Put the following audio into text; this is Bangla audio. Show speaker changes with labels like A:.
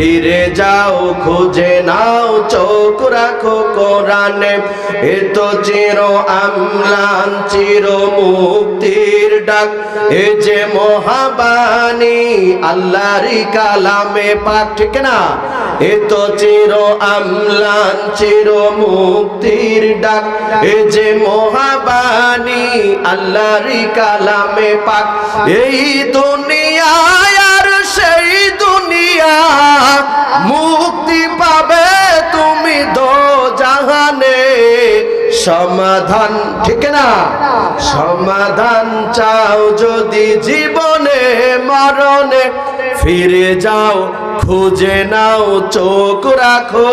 A: ফিরে যাও, খুঁজে নাও, চোখ রাখো কোরআনে। এ তো চির আমলান, চির মুক্তির ডাক। এ যে মহাবাণী, আল্লাহরই কালামে পাক, ঠিক না এ তো চির আমলান, চির মুক্তির ডাক। এ যে মহাবাণী, আল্লাহরই কালামে পাক। এই দুনিয়ায় সমাধান ঠিক না? সমাধান চাও যদি জীবনে মরণে। ফিরে যাও খুঁজে নাও চোখ রাখো।